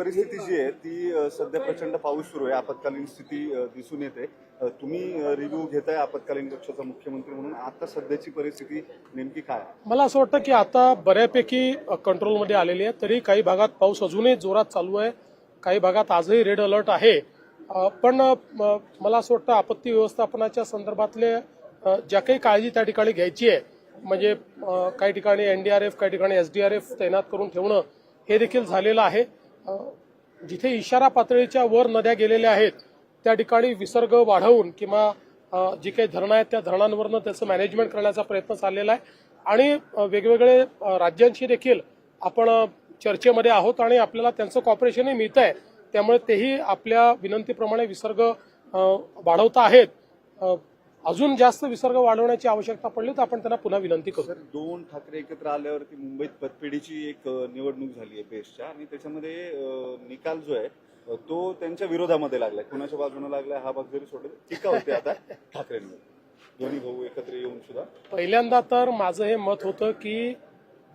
परिस्थिती जी आहे ती सध्या प्रचंड पाऊस सुरू आहे आपत्कालीन स्थिती दिसून येते. तुम्ही रिव्ह्यू घेताय आपत्कालीन कक्षाचा मुख्यमंत्री म्हणून. आता सध्याची परिस्थिती नेमकी काय? आहे? मला असं वाटतं की आता बऱ्यापैकी कंट्रोलमध्ये आलेली आहे तरी काही भागात पाऊस अजूनही जोरात चालू आहे. काही भागात आजही रेड अलर्ट आहे. पण मला असं वाटतं आपत्ती व्यवस्थापनाच्या संदर्भातले ज्या काही काळजी त्या ठिकाणी घ्यायची आहे म्हणजे काही ठिकाणी एनडीआरएफ काही ठिकाणी एसडीआरएफ तैनात करून ठेवणं हे देखील झालेलं आहे. जिथे इशारा पातळीच्या वर नद्या गेलेल्या आहेत त्या ठिकाणी विसर्ग वाढवून किंवा जी काही धरणं आहेत त्या धरणांवरनं त्याचं मॅनेजमेंट करण्याचा प्रयत्न चाललेला आहे. आणि वेगवेगळे राज्यांशी देखील आपण चर्चेमध्ये आहोत आणि आपल्याला त्यांचं कॉपरेशनही मिळत आहे त्यामुळे तेही आपल्या विनंतीप्रमाणे विसर्ग वाढवता आहेत. अजून जास्त विसर्ग वाढवण्याची आवश्यकता पडली तर आपण त्यांना पुन्हा विनंती करू. सर दोन ठाकरे एकत्र आल्यावरती मुंबईत पतपेढीची एक निवडणूक झाली आहे बेस्टच्या आणि त्याच्यामध्ये निकाल जो आहे तो त्यांच्या विरोधामध्ये लागलाय. कुणाच्या बाजूने लागलाय हा भाग जरी सोडला टीका होते आता ठाकरेंवर. दोन्ही भाऊ एकत्र येऊन सुद्धा. पहिल्यांदा तर माझं हे मत होतं की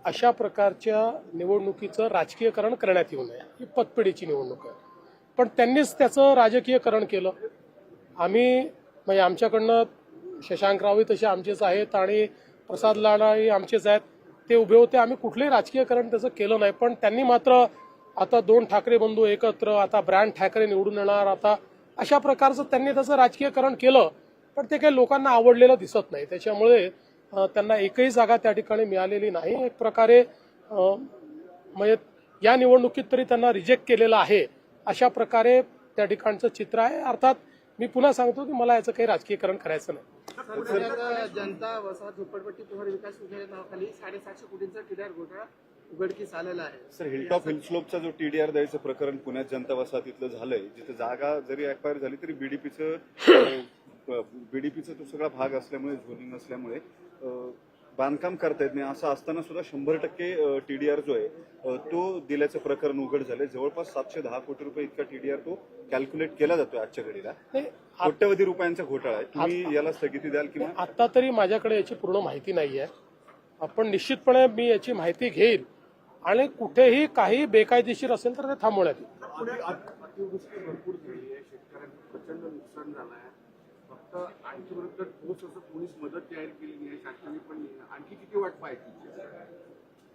अशा प्रकारच्या निवडणुकीचं राजकीयकरण करण्यात येऊ नये. ही पतपिढीची निवडणूक आहे. पण त्यांनीच त्याचं राजकीयकरण केलं. आम्ही म्हणजे आमच्याकडनं शशांक रावी तसे आमचेच आहेत आणि प्रसाद लाडाही आमचेच आहेत. ते उभे होते. आम्ही कुठलंही राजकीयकरण त्याचं केलं नाही पण त्यांनी मात्र आता दोन ठाकरे बंधू एकत्र आता ब्रँड ठाकरे निवडून येणार आता अशा प्रकारचं त्यांनी त्याचं राजकीयकरण केलं पण ते काही लोकांना आवडलेलं दिसत नाही. त्याच्यामुळे त्यांना एकही जागा त्या ठिकाणी मिळालेली नाही. एक प्रकारे म्हणजे या निवडणुकीत तरी त्यांना रिजेक्ट केलेलं आहे अशा प्रकारे त्या ठिकाणचं चित्र आहे. अर्थात मी पुन्हा सांगतो की मला याचं काही राजकीयकरण करायचं नाही. जनता वसाहत झोपडपट्टी पुनर्विकास योजनेच्या नावाखाली साडेसातशे कोटींचा टीडीआर घोटाळा उघडकीस आलेला आहे. सर हिलटॉप हिलस्लोपचा जो टीडीआर द्यायचं प्रकरण पुण्यात जनता वसाहतीतलं झालंय जिथे जागा जरी अक्वायर झाली तरी बीडीपीचं बीडीपीचा तो सगळा भाग असल्यामुळे झोनिंग असल्यामुळे बांधकाम करता येत नाही असं असताना सुद्धा शंभर टक्के टीडीआर जो आहे तो दिल्याचं प्रकरण उघड झालंय. जवळपास सातशे दहा कोटी रुपये इतका टीडीआर तो कॅल्क्युलेट केला जातोय आजच्या घडीला. कोट्यवधी रुपयांचा घोटाळा आहे. तुम्ही याला स्थगिती द्याल किंवा आता तरी माझ्याकडे याची पूर्ण माहिती नाही आहे आपण निश्चितपणे मी याची माहिती घेईल आणि कुठेही काही बेकायदेशीर असेल तर ते थांबवण्यात येईल.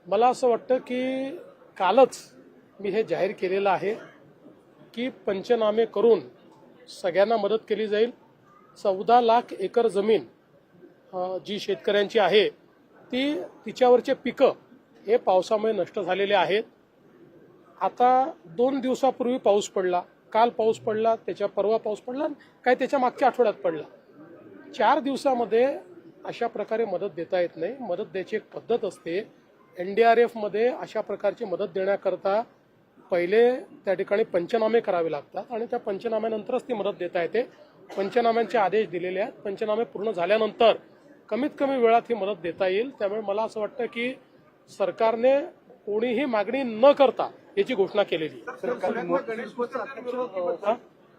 मला असं वाटतं की कालच मी हे जाहीर केलेलं आहे की पंचनामे करून सगळ्यांना मदत केली जाईल. चौदा लाख एकर जमीन जी शेतकऱ्यांची आहे ती तिच्यावरचे पिकं हे पावसामुळे नष्ट झालेले आहेत. आता दोन दिवसापूर्वी पाऊस पडला काल पाऊस पडला त्याच्या परवा पाऊस पडला काय त्याच्या मागच्या आठवड्यात पडला. चार दिवसामध्ये अशा प्रकारे मदत देता येत नाही. मदत द्यायची एक पद्धत असते. एन डी आर एफमध्ये अशा प्रकारची मदत देण्याकरता पहिले त्या ठिकाणी पंचनामे करावे लागतात आणि त्या पंचनाम्यानंतरच ती मदत देता येते. पंचनाम्यांचे आदेश दिलेले आहेत. पंचनामे पूर्ण झाल्यानंतर कमीत कमी वेळात ही मदत देता येईल. त्यामुळे मला असं वाटतं की सरकारने कोणीही मागणी न करता याची घोषणा केलेली?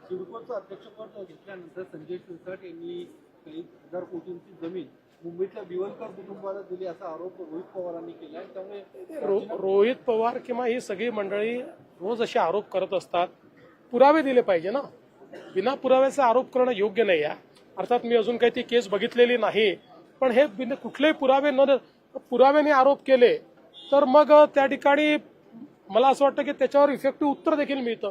सिडकोचं अध्यक्षपद घेतल्यानंतर संजय शिरसाट यांनी काही हजार कोटींची जमीन मुंबईतल्या दिवनकर कुटुंबाला दिली असा आरोप रोहित पवारांनी केला आहे. त्यामुळे रोहित पवार किंवा ही सगळी मंडळी रोज असे आरोप करत असतात. पुरावे दिले पाहिजे ना. बिना पुराव्याचे आरोप करणं योग्य नाही आहे. अर्थात मी अजून काही ती केस बघितलेली नाही. पण हे बिन कुठलेही पुरावे न पुराव्याने आरोप केले तर मग त्या ठिकाणी मला असं वाटतं की त्याच्यावर इफेक्टिव्ह उत्तर देखील मिळतं.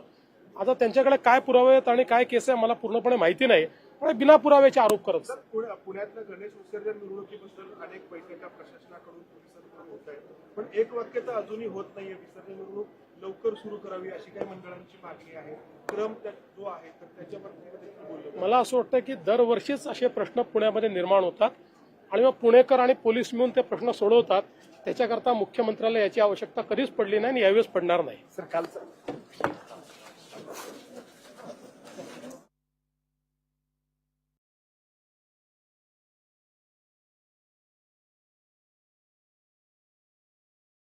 आता त्यांच्याकडे काय पुरावे आहेत आणि काय केस आहे मला पूर्णपणे माहिती नाही. पण बिना पुराव्याचे आरोप करत असतात. पुण्या- पुण्यातलं गणेश विसर्जन मिरवणुकीबद्दल अनेक पैशाच्या प्रशासनाकडून पोलिसांकडून होत आहे पण एक वाक्य तर अजूनही होत नाहीये. विसर्जन मिरवणूक लवकर सुरू करावी अशी काही मंडळांची मागणी आहे. क्रम जो आहे तर त्याच्या बाबतीमध्ये देखील बोललं मला असं वाटतं की दरवर्षीच असे प्रश्न पुण्यामध्ये निर्माण होतात आणि मग पुणेकर आणि पोलीस मिळून ते प्रश्न सोडवतात. त्याच्याकरता मुख्यमंत्र्याला याची आवश्यकता कधीच पडली नाही आणि यावेळेस पडणार नाही. सर कालचा